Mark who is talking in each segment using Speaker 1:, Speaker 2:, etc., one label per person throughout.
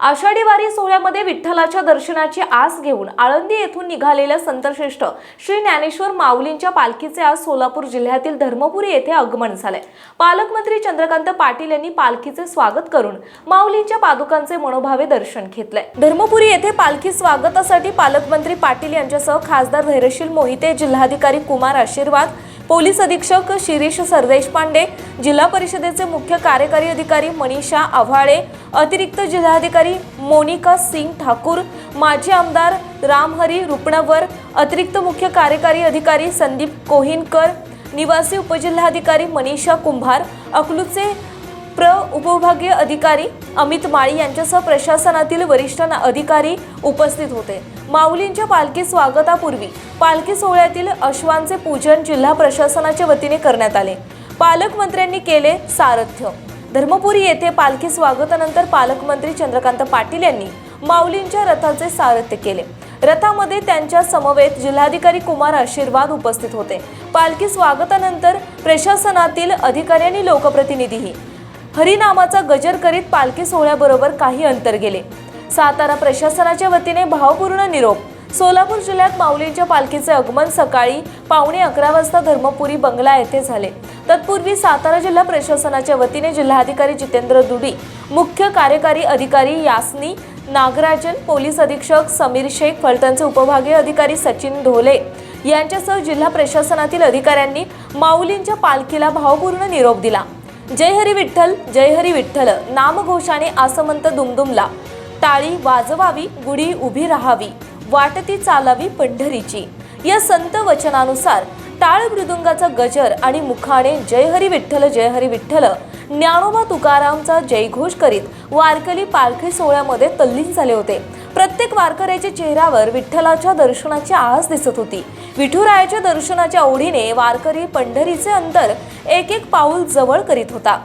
Speaker 1: आषाढी वारी सोहळ्यामध्ये विठ्ठलाच्या दर्शनाची आस घेऊन आळंदी येथून निघालेल्या संतश्रेष्ठ श्री ज्ञानेश्वर माऊलींच्या पालखीचे आज सोलापूर जिल्ह्यातील धर्मपुरी येथे आगमन झाले. पालकमंत्री चंद्रकांत पाटील यांनी पालखीचे स्वागत करून माऊलींच्या पादुकांचे मनोभावे दर्शन घेतले. धर्मपुरी येथे पालखी स्वागतासाठी पालकमंत्री पाटील यांच्यासह खासदार धैर्यशील मोहिते जिल्हाधिकारी कुमार आशीर्वाद पोलीस अधीक्षक शिरीष सरदेशपांडे जिल्हा परिषदेचे मुख्य कार्यकारी अधिकारी मनीषा आव्हाळे अतिरिक्त जिल्हाधिकारी मोनिका सिंग ठाकूर माजी आमदार रामहरी रुपणवर अतिरिक्त मुख्य कार्यकारी अधिकारी संदीप कोहिनकर निवासी उपजिल्हाधिकारी मनीषा कुंभार अकलूचे प्र उपविभागीय अधिकारी अमित माळी यांच्यासह प्रशासनातील वरिष्ठ अधिकारी उपस्थित होते. माऊलींच्या पालखी स्वागतापूर्वी पालखी सोहळ्यातील अश्वांचे पूजन जिल्हा प्रशासनाच्या वतीने करण्यात आले. पालकमंत्र्यांनी केले सारथ्य. धर्मपुरी येथे पालखी स्वागतानंतर पालकमंत्री चंद्रकांत पाटील यांनी माऊलींच्या रथाचे सारथ्य केले. रथामध्ये त्यांच्या समवेत जिल्हाधिकारी कुमार आशीर्वाद उपस्थित होते. पालखी स्वागतानंतर प्रशासनातील अधिकारी आणि लोकप्रतिनिधीही हरिनामाचा गजर करीत पालखी सोहळ्याबरोबर काही अंतर गेले. सातारा प्रशासनाच्या वतीने भावपूर्ण निरोप. सोलापूर जिल्ह्यात माऊलींच्या पालखीचे आगमन सकाळी पावणे अकरा वाजता धर्मपुरी बंगला येथे झाले. तत्पूर्वी सातारा जिल्हा प्रशासनाच्या वतीने जिल्हाधिकारी जितेंद्र दुडी मुख्य कार्यकारी अधिकारी यास्नी नागराजन पोलीस अधीक्षक समीर शेख फलटणचे उपभागीय अधिकारी सचिन ढोले यांच्यासह जिल्हा प्रशासनातील अधिकाऱ्यांनी माऊलींच्या पालखीला भावपूर्ण निरोप दिला. जय हरी विठ्ठल जय हरी विठ्ठल नामघोषाने आसमंत दुमदुमला. टाळी वाजवावी गुढी उभी राहावी वाटती चालावी पंढरीची. या संत वचनानुसार टाळ मृदुंगाचा गजर आणि मुखाने जय हरी विठ्ठल जय हरी विठ्ठल ज्ञानोबा तुकारामचा जयघोष करीत वारकरी पालखी सोहळ्यामध्ये तल्लीन झाले होते. प्रत्येक वारकऱ्याच्या चेहऱ्यावर विठ्ठलाच्या दर्शनाची आस दिसत होती. विठुरायाच्या दर्शनाच्या ओढीने वारकरी पंढरीचे अंतर एक एक पाऊल जवळ करीत होता.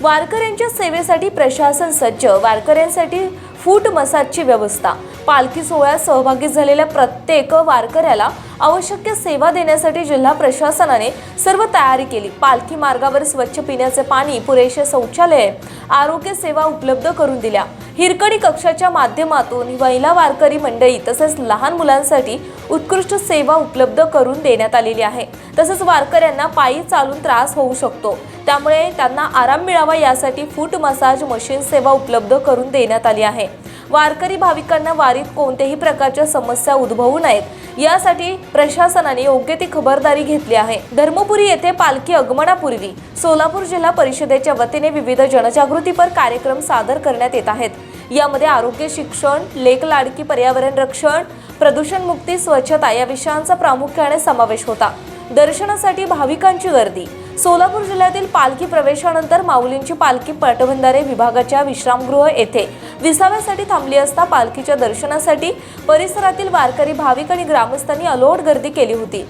Speaker 1: वारकऱ्यांच्या सेवेसाठी प्रशासन सज्ज वारकऱ्यांसाठी फूट मसाजची व्यवस्था पालखी सोहळ्यात सहभागी झालेल्या प्रत्येक वारकऱ्याला आवश्यक सेवा देण्यासाठी जिल्हा प्रशासनाने सर्व तयारी केली. पालखी मार्गावर स्वच्छ पिण्याचे पाणी पुरेसे शौचालय आरोग्य सेवा उपलब्ध करून दिल्या. हिरकणी कक्षाच्या माध्यमातून महिला वारकरी मंडळी तसेच लहान मुलांसाठी उत्कृष्ट सेवा उपलब्ध करून देण्यात आलेली आहे. तसेच वारकऱ्यांना पायी चालून त्रास होऊ शकतो. त्यामुळे त्यांना आराम मिळावा यासाठी फूट मसाज मशीन सेवा उपलब्ध करून देण्यात आली आहे. वारकरी भाविकांना वारीत कोणत्याही प्रकारच्या समस्या उद्भवू नयेत. यासाठी प्रशासनाने योग्य ती खबरदारी घेतली आहे. धर्मपुरी येथे पालखी आगमनापूर्वी सोलापूर जिल्हा परिषदेच्या वतीने विविध जनजागृतीपर कार्यक्रम सादर करण्यात येत आहेत. यामध्ये आरोग्य शिक्षण लेख लाडकी पर्यावरण रक्षण प्रदूषण मुक्ती स्वच्छता या विषयांचा प्रामुख्याने समावेश होता. दर्शनासाठी भाविकांची गर्दी सोलापूर जिल्ह्यातील पालखी प्रवेशानंतर माऊलींची पालखी पाटबंधारे विभागाच्या विश्रामगृह येथे विसाव्यासाठी थांबली असता पालखीच्या दर्शनासाठी परिसरातील वारकरी भाविक आणि ग्रामस्थांनी अलोट गर्दी केली होती.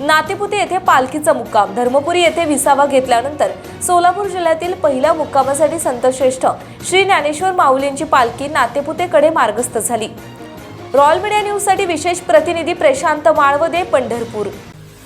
Speaker 1: नातेपुते येथे पालखीचा मुक्काम. धर्मपुरी येथे विसावा घेतल्यानंतर सोलापूर जिल्ह्यातील पहिल्या मुक्कामासाठी संतश्रेष्ठ श्री ज्ञानेश्वर माऊलींची पालखी नातेपुतेकडे मार्गस्थ झाली. रॉयल मीडिया न्यूजसाठी विशेष प्रतिनिधी प्रशांत माळवदे पंढरपूर.